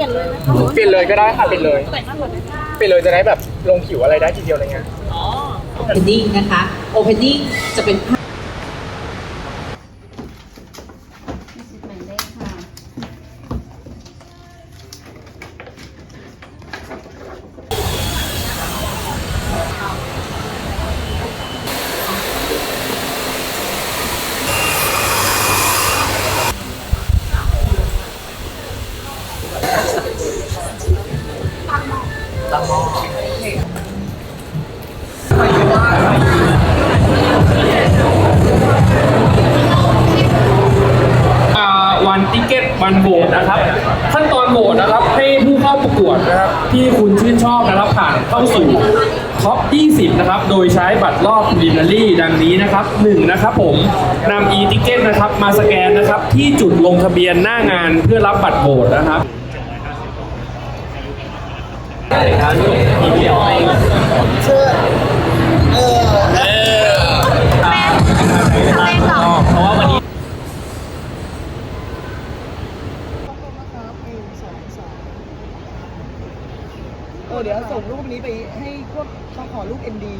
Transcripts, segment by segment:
ลี่ยนเลยไหมเปลี่ยนเลยก็ได้ค่ะเปลี่ยนเลยแต่งหน้าก่อนเลยค่ะเปลี่ยนเลยจะได้แบบลงผิวอะไรได้ทีเดียวอะไรเงี้ย อ๋อ opening นะคะ opening จะเป็นภาพ ใช้บัตรรอบลินารี่ดังนี้นะครับ 1. นะครับผมนำ e-ticket นะครับมาสแกนนะครับที่จุดลงทะเบียนหน้างานเพื่อรับบัตรโหวตนะครับเออเดี๋ยวส่งรูปนี้ไปให้พวกเขาขอรูป ND อยู่เลย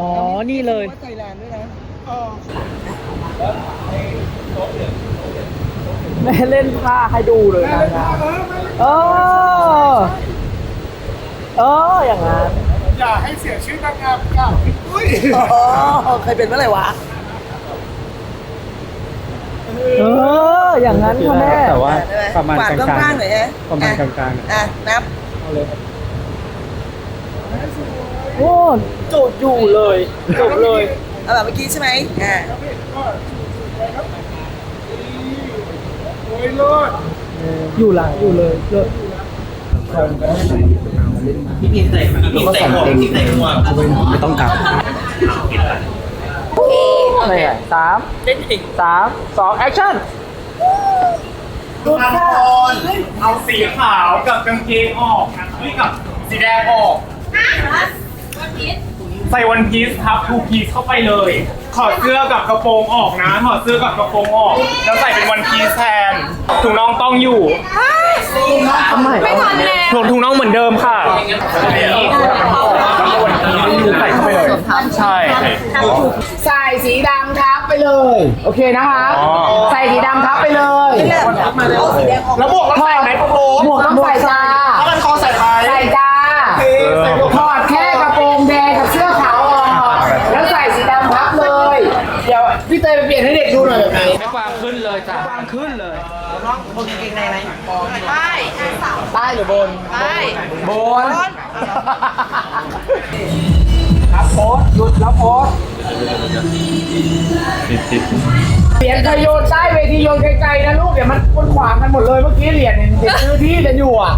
อ๋อ นี่เลยว่าใจแลนด์ด้วยนะแม่เล่นท่าให้ดูเลยนะเออ เออ อย่างนั้น อย่าให้เสียชื่อนางงามค่ะอุ้ยอ๋อเคยเป็นเมื่อไหร่วะ เออ อย่างนั้นค่ะแม่แต่ว่าประมาณปาดกลางๆข้างๆหน่อยฮะประมาณกลางอะนับ โอ้จบอยู่เลยจบเลยเอาแบบเมื่อกี้ใช่ไหมอะอยู่หลังอยู่เลยเลิศแล้วก็ใส่เต็งไม่ต้องกลับอะไรอะสามสามสองแอคชั่นเอาสีขาวกับกางเกงออกนี่กับสีแดงออก ใส่วันพีซทับทูพีซเข้าไปเลย ถอดเสื้อกับกระโปรงออกนะ ถอดเสื้อกับกระโปรงออก แล้วใส่เป็นวันพีซแทนถุงน่องต้องอยู่ทำไมไม่ทันแล้วถุงถุงน่องเหมือนเดิมค่ะใส่เข้าไปเลยใช่ ใส่สีดำทับไปเลย โอเคนะคะ อ๋อ ใส่สีดำทับไปเลยเอาสีแดงออกแล้วบวกต้องใส่ไหมโปรงหมวกต้องใส่จ้าถ้ามันคอใส่ไหม ใส่จ้าถอดแค่กระโปรงแดงกับเสื้อขาวออกแล้วใส่สีดำทับเลย เดี๋ยวพี่เตยไปเปลี่ยนให้เด็กดูหน่อยแบบไหน ไม่วางขึ้นเลยจ้ะ ใต้ หรือบนใต้บน ครับโพสต์หยุดแล้วโพสต์เหรียญเธอโยนใต้เวทีโยนไกลๆนะลูกเดี๋ยวมันคนขวางกันหมดเลยเมื่อกี้เหรียญเห็นชื่อที่กันอยู่อะ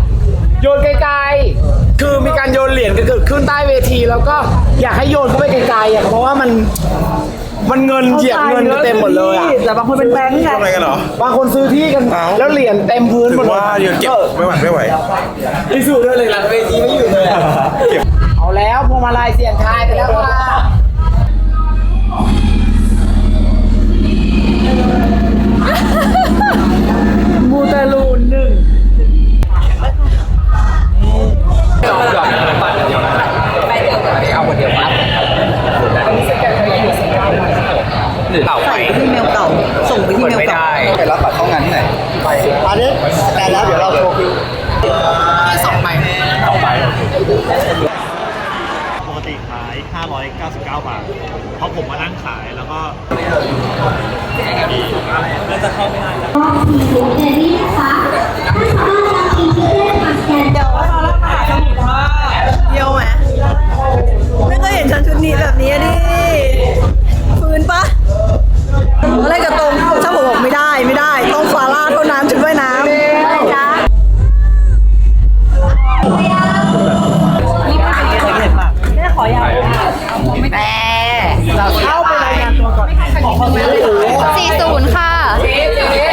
โยนไกลๆคือมีการโยนเหรียญกันเกิดขึ้นใต้เวที แล้วก็อยากให้โยนเข้าไปไกลๆอะเพราะว่ามัน มันเงินเหยียบเงินกันเต็มหมดเลยอะแต่บางคนเป็นแบงค์ไงอะไรกันเหรอ บางคนซื้อที่กันแล้วเหรียญเต็มพื้นถึหมงดเลยว่ายืนเก็บไม่หวั่นไม่ไหวพิสูจน์ด้วยเลยหลังเวทีไม่อยู่เลยเอาแล้วพวงมาลัยเสียงทายไปแล้วค่ะ เข้าไปรายงานตัวก่อน สี่ศูนย์ค่ะเด่นสบายสบายๆเพ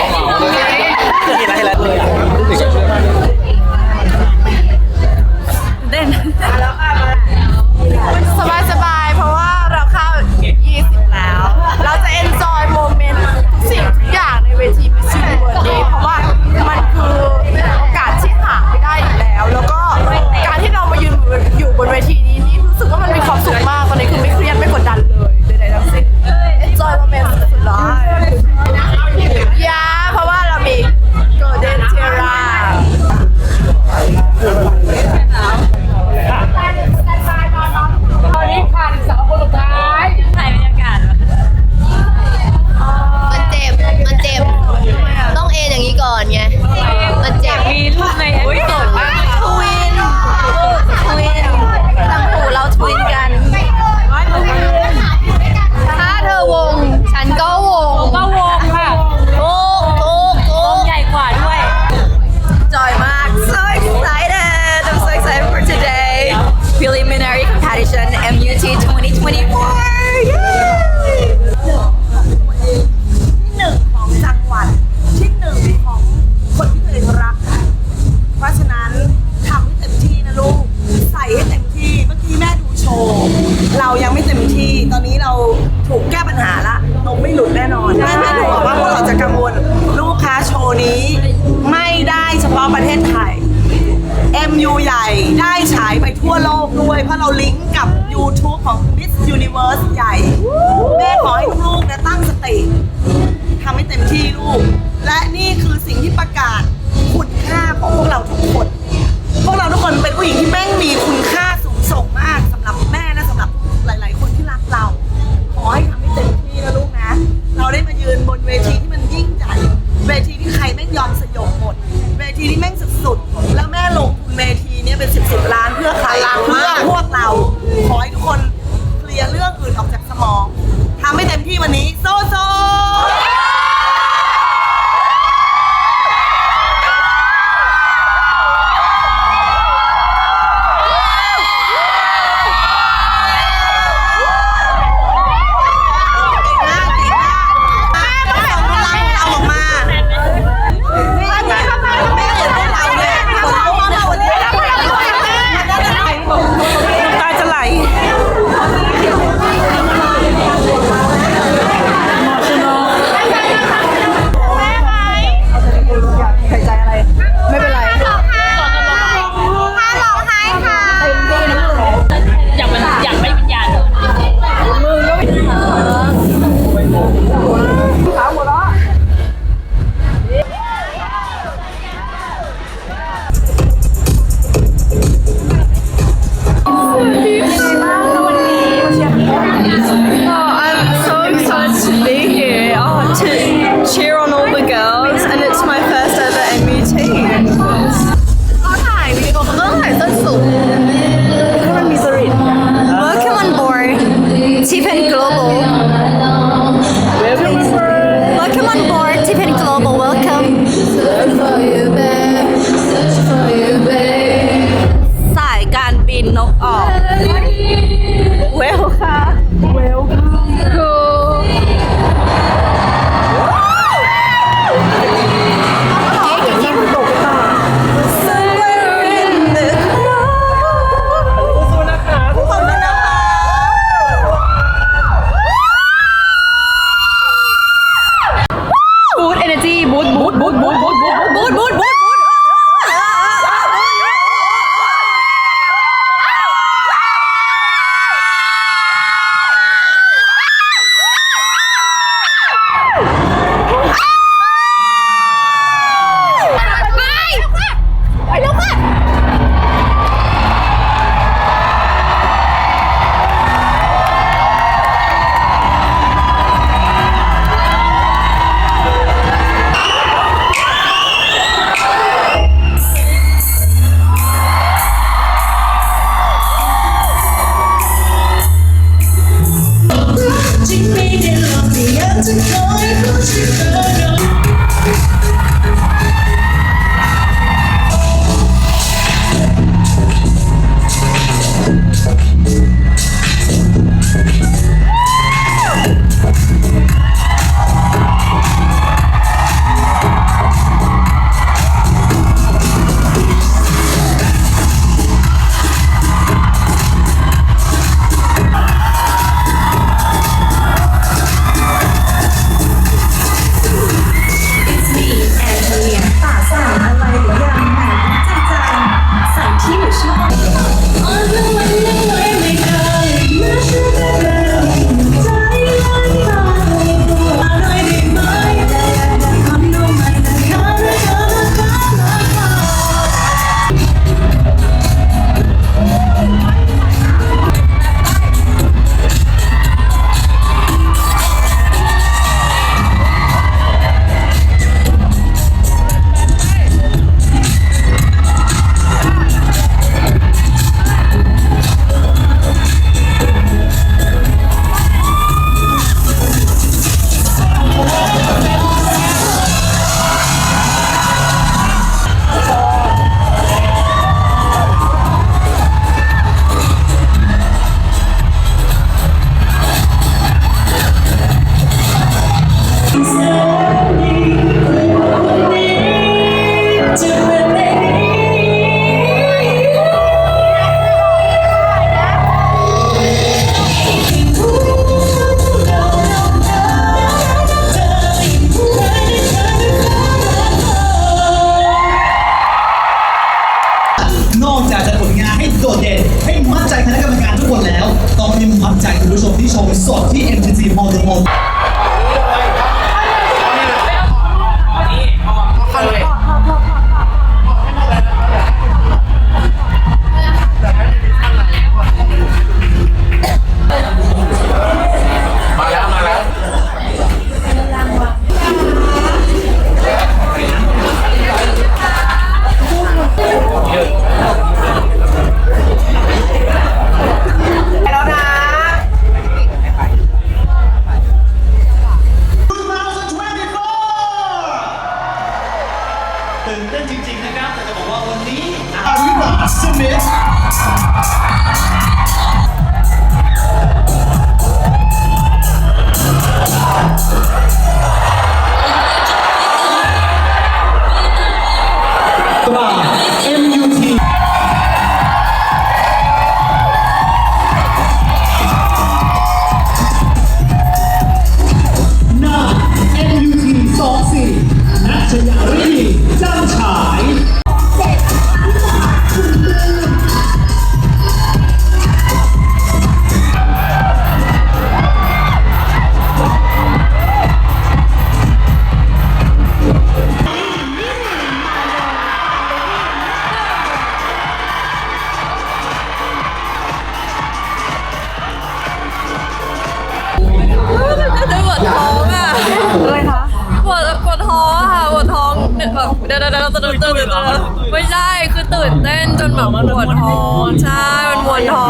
วนท้อ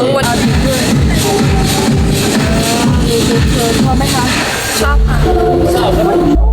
งมวนชอบค่ะ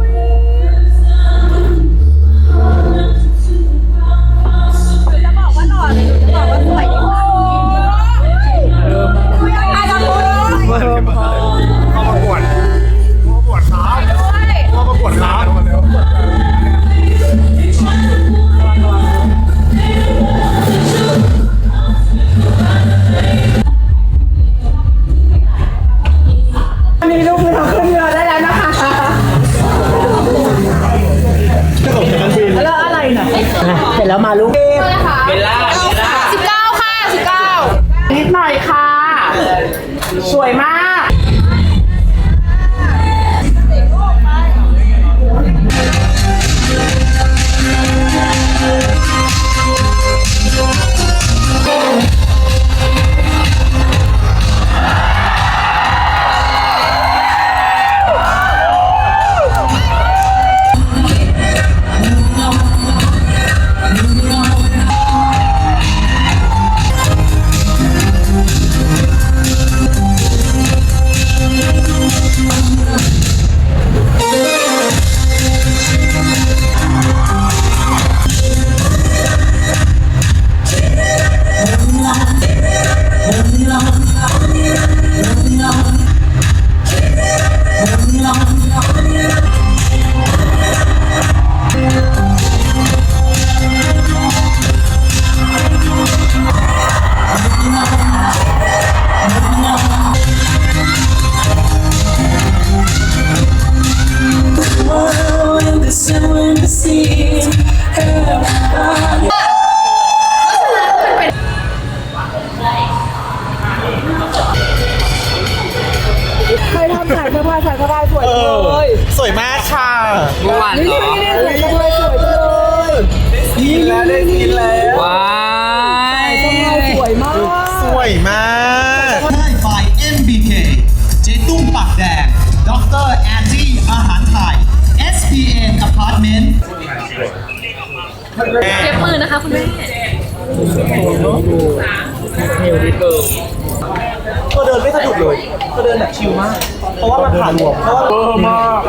ว่ามันผ่านเพราะว่าเบอร์มาก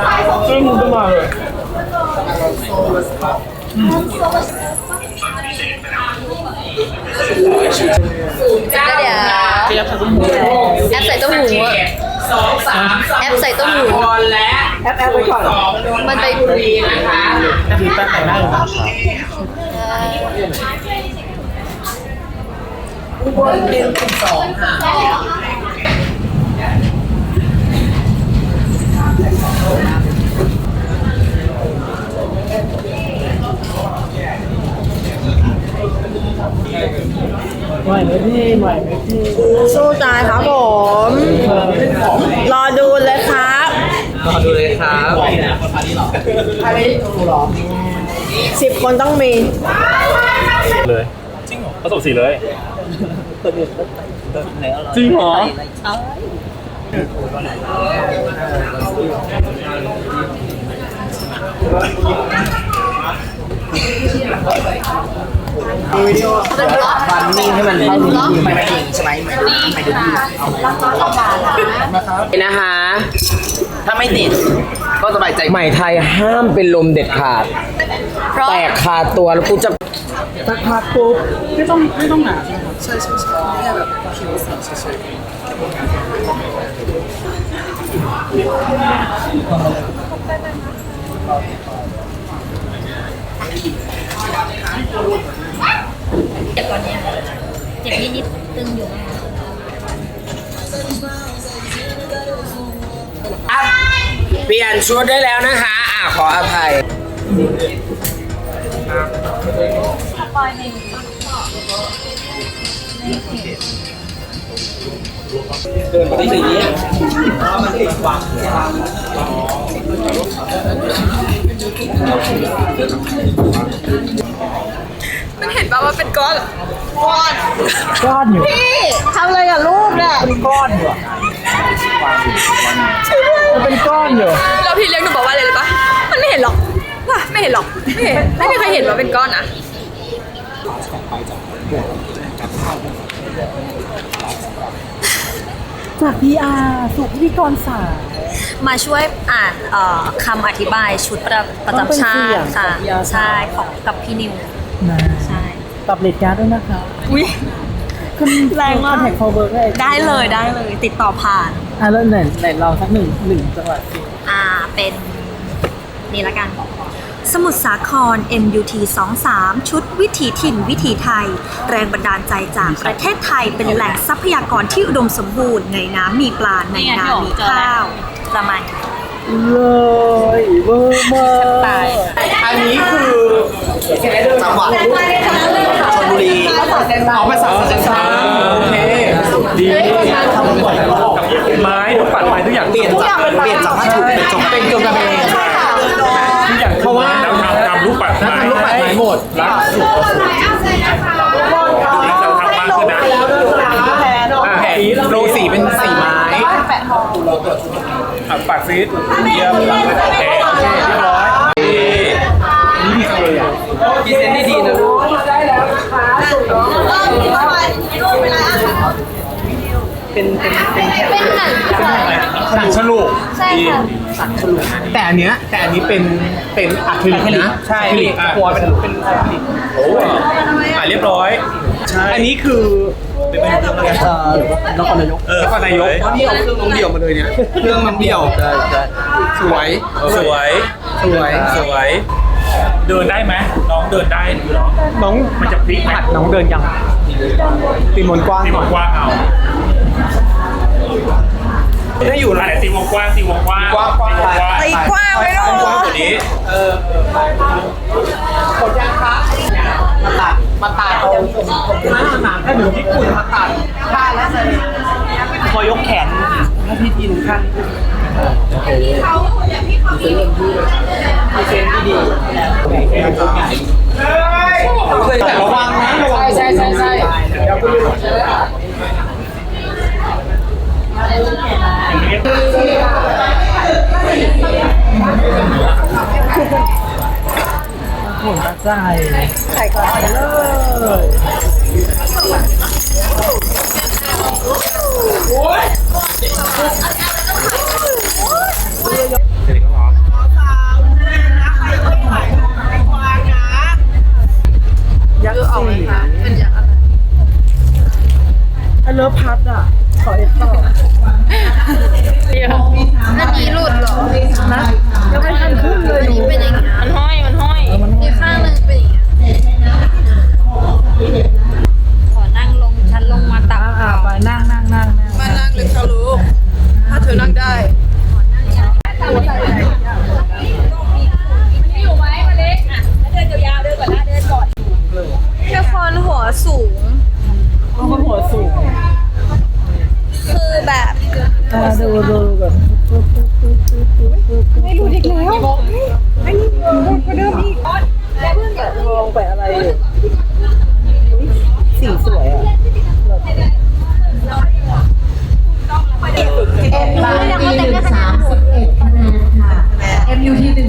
ซึ่งขึ้นมาเลยเดี๋ยวแอปใส่ต้มหูอะสองสามแอปใส่ต้มหูและแอปแอปไปก่อนมันไปบุรีนะคะคือแป้งแต่งหน้าอยู่นสองค่ะ ใหม่ไหมพี่ใหม่ไหมพี่สู้ตายครับผม รอดูเลยครับ รอดูเลยครับสิบคนต้องมี เลยจริงเหรอผสมสีเลยจริงเหรอ บันนี่ให้มันเข้าดีไม่จริงใช่ไหมไม่ดูดีนะคะ ถ้าไม่ติดก็สบายใจ ใหม่ไทยห้ามเป็นลมเด็ดขาด แตกคาตัวแล้วกูจะสักพักปุ๊บไม่ต้องไม่ต้องหนาใช่ใช่ใช่แค่แบบผิวสีเฉย เจ็บตอนเนี้ยเจ็บนิดๆตึงอยู่เปลี่ยนชุดได้แล้วนะคะอะขออภัยเดินไปที่สีนี้มันติดหวังมัน ก้อนเหรอก้อนก้อนอยู่พี่ทำอะไรกับลูกเนี่ยเป็นก้อนอยู่อะมันเป็นก้อนอยู่แล้วพี่เลี้ยงหนูบอกว่าอะไรเลยปะมันไม่เห็นหรอกน่ะไม่เห็นห็นหรอกไม่เห็นไม่มีใครเห็นว่าเป็นก้อนนะจากพีอาร์สู่พิธีกรสาวมาช่วยอ่านเอ่อคำอธิบายชุดประประจำชาติค่ะใช่ของกับพี่นิวนะ ใช่ปรับเลทการ์ดด้วยนะคะอุ้ยคุณแรงมาก คอนแทคฟอร์เวิร์กได้เลยได้เลยติดต่อผ่าน อะแล้วไหนไหนเราสักหนึ่งหนึ่งจังหวัดสิอ่าเป็นนี่ละกันสมุทรสาคร MUT 23 ชุดวิถีถิ่นวิถีไทย แรงบันดาลใจจากประเทศไทยเป็นแหล่งทรัพยากรที่อุดมสมบูรณ์ในน้ำมีปลาในนามีข้าวประมาณนี้เลยเวอร์มากอันนี้คือจังหวัดชลบุรี เอาภาษาสัญชาติโอเคดี ไม้ทุกปัดไม้ทุกอย่างเปลี่ยนจากเปลี่ยนจากผ้าถุงเป็นจงเป็นจงกระเบนทุกอย่างเพราะว่าทำทำทำลูกปัดนักทำลูกปัดไม้หมดรักสุขแล้วจะทำมากขึ้นนะอะแผ่นโลสีเป็นสีไม้อะปัดซีดเยี่ยมโอเคโอเคเรียบร้อยนี่นี่เลยอะพรีเซนต์ได้ดีนะลูก เป็นเป็นเป็นเป็นหนังค่ะหนังฉลุใช่ค่ะแต่อันเนี้ยแต่อันนี้เป็นเป็นอะคริลิกนะใช่อะคริลิกอะหัวเป็นเป็นอะคริลิกโอ้อะเรียบร้อยอันนี้คือเป็นเป็นเรื่องอะไรเอ่อนครนายกเออแล้วก็นายกนี่เอาเครื่องน้องเดี่ยวมาเลยเนี่ยเครื่องน้องเดี่ยวได้ได้สวยสวยสวยสวยเดินได้ไหมน้องเดินได้หรือน้องน้องมันจะพลิกไหมหัดน้องเดินยัง ตีมนกว้างตีวงกว้างเอาได้อยู่อะไรนะตีวงกว้างตีวงกว้างกว้างกว้างตีวงกว้างตีกว้างไว้หน่อยกว้างกว่านี้กดยังคะมาตัดมาตัดเอาหน้าหนังให้เหมือนญี่ปุ่นมาตัดได้แล้วเลยพอยกแขนให้พี่ทีหนึ่งขั้น แต่ระวังนะระวังใช่ใช่ใช่เดี๋ยวคุณดูผมกระจใส่ก่อนเลยยั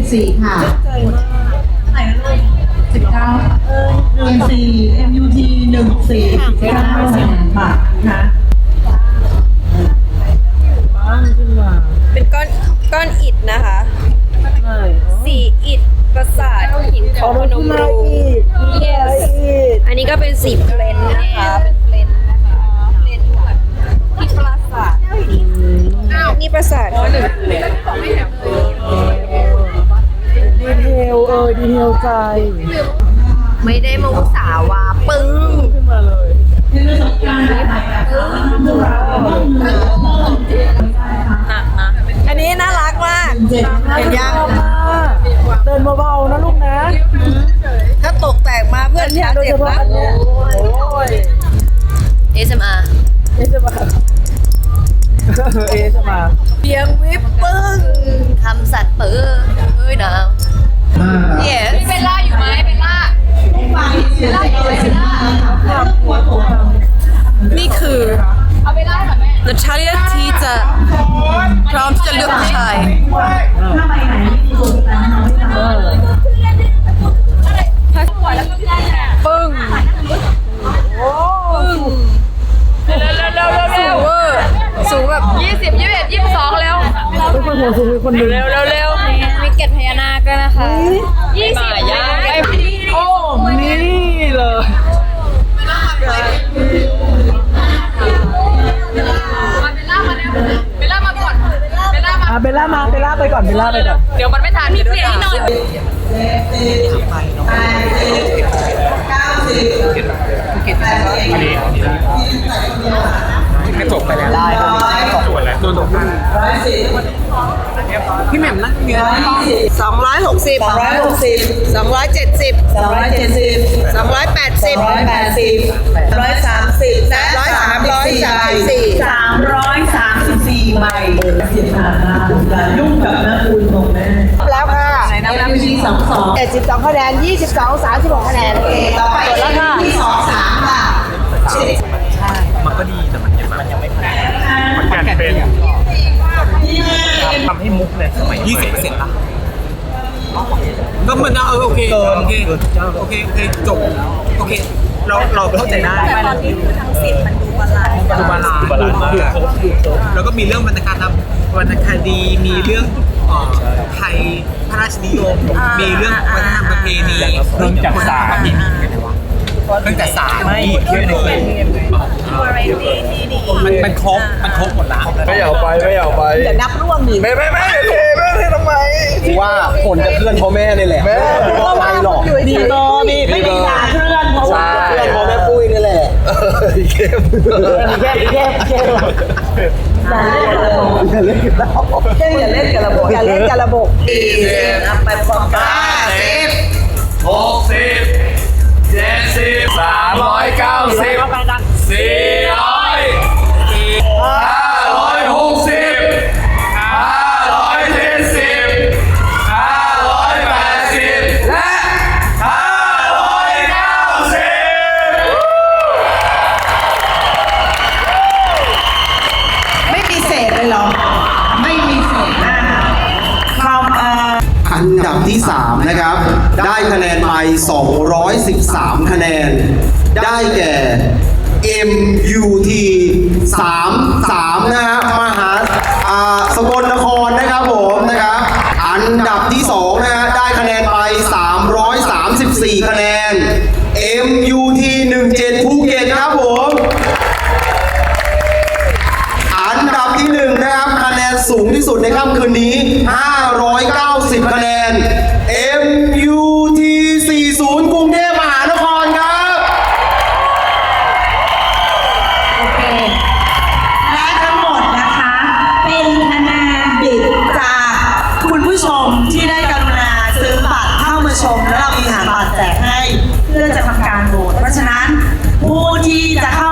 MUT หนึ่งสี่ค่ะสิบเก้าหนึ่งสี่ MUT หนึ่ง พื่อ เบลล่ามาเบลล่าไปก่อนเบลล่าไปก่อนเดี๋ยวมันไม่ทันมีเปลี่ยนนิดหน่อยให้จบ ไปแล้วได้จบแล้วโดนตกพันพี่แหม่มนั่งเงี้ยสองร้อยหกสิบสองร้อยหกสิบสองร้อยเจ็ดสิบสองร้อยเจ็ดสิบสองร้อยแปดสิบร้อยแปดสิบร้อยสามสิบและร้อยสามร้อยสามสิบสี่สามร้อยสามสิบสี่ใบยุ่งกับแม่คุณของแม่แล้วค่ะไหนนับนับที่สองสองเจ็ดสิบสองคะแนนยี่สิบสองสามสิบหกคะแนนต่อไปแล้วค่ะที่สองสามค่ะมันก็ดีแต่มันยัง มันยังไม่พัฒนามันการเป็นทำให้มุกเนี่ยสมัยยี่สิบเปอร์เซ็นต์ละก็มันเออโอเคโอเคโอเคโอเคจบโอเค เราเราเข้าใจได้แต่ตอนนี้คือทั้งสิบมันดูบาลานซ์ดูบาลานซ์บาลานซ์มากครบดูครบแล้วก็มีเรื่องวรรณคดีวรรณคดีมีเรื่องเอ่อไทยพระราชนิยมมีเรื่องวัฒนธรรมประเพณีเรื่องจักสารมีมีกันวะ เรื่องจักสารไม่เที่ยวเลยมันมันครบมันครบหมดละไม่อยากไปไม่อยากไปอย่านับร่วงดิไม่ไม่ไม่เทไม่เททำไมว่าผลจะเคลื่อนเพราะแม่นี่แหละแม่เพราะอะไรหรอกอยู่ดีโตมีไม่มีด่าเพื่อนเพราะว่าเคลื่อนเพราะแม่ปุ้ยนี่แหละเข้มแค่แค่แค่อย่าเล่นกับระบบแค่อย่าเล่นกับระบบอย่าเล่นกับระบบดีนับไปพร้อมกันสิบหกสิบเจ็ด สิบสามร้อยเก้าสิบสี่ร้อย คะแนนไป 213 คะแนน ได้แก่ MUT 33 นะฮะมหาอ่าสกลนครนะครับผมนะครับ อันดับที่ 2 นะฮะ ได้คะแนนไป 334 คะแนน MUT 17ภูเก็ตครับผม อันดับที่หนึ่งนะครับ คะแนนสูงที่สุดในค่ำคืนนี้ 590 คะแนน ชม แล้วเรามีหาบัตรแจกให้ เพื่อจะทำการโหวตเพราะฉะนั้นผู้ที่จะเข้า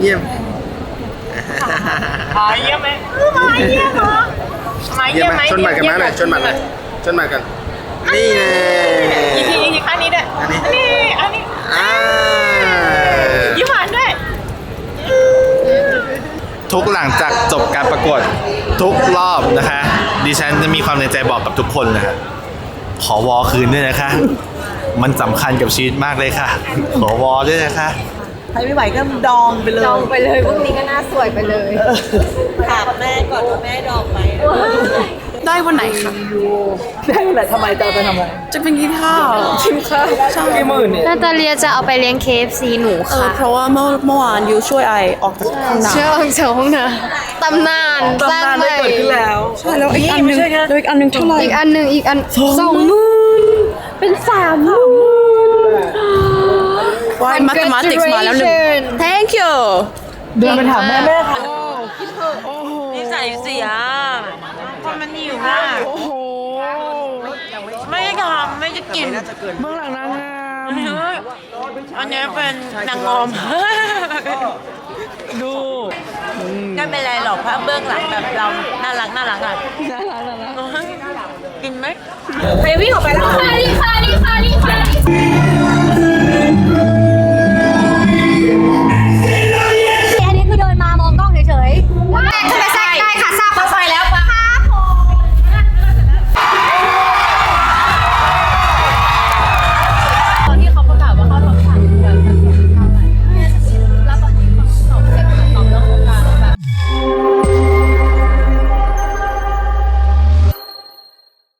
เยี่ยมเยี่ยมมาเยี่ยมไหมมาเยี่ยมเหรอมาเยี่ยมไหมชนบัตรกับม้าหน่อยชนบัตรหน่อยฉันมากัน นี่ไงอีกทีอีกข้างนี้ด้วยอันนี้นี่อันนี้อ่ายิ้มหวานด้วย ทุกหลังจากจบการประกวดทุกรอบนะคะ ดิฉันจะมีความในใจบอกกับทุกคนนะคะขอวอคืนด้วยนะคะ มันสำคัญกับชีวิตมากเลยค่ะ ขอวอด้วยนะคะ ใครไม่ไหวก็ดองไปเลยลองไปเลยพรุ่งนี้ก็น่าสวยไปเลยถามแม่ก่อนว่าแม่ดองไหมได้วันไหนคะได้เมื่อไหร่ทำไมจะเอาไปทำไมจะเป็นกินข้าวกินข้าวใช่กี่หมื่นเนี่ยนาตาเลียจะเอาไปเลี้ยง KFC หนูเออค่ะ เพราะว่าเมื่อเมื่อวานยูช่วยไอออกจากห้องน้ำเชื่อฟังเชื่อห้องนะตำนานสร้างใหม่ใช่แล้วอีกอันหนึงแล้วอีกอันหนึงเท่าไหร่อีกอันหนึ่งอีกอันสองหมื่นเป็นสามหมื่น วายมัตมาติกมาแล้วหนึ่ง Congratulations thank you เดินไปถามแม่แม่ค่ะนิสัยเสียคนมันหิวมากไม่ได้ทำไม่จะกินเบื้องหลังนางงามอันนี้เป็นนางงอม ดูไม่เป็นไรหรอกเพราะเบื้องหลังแบบเรา น่ารักน่ารักอะน่ารักน่ารักกินไหมใครวิ่งออกไปแล้วค่ะนี่ค่ะนี่ค่ะนี่ค่ะ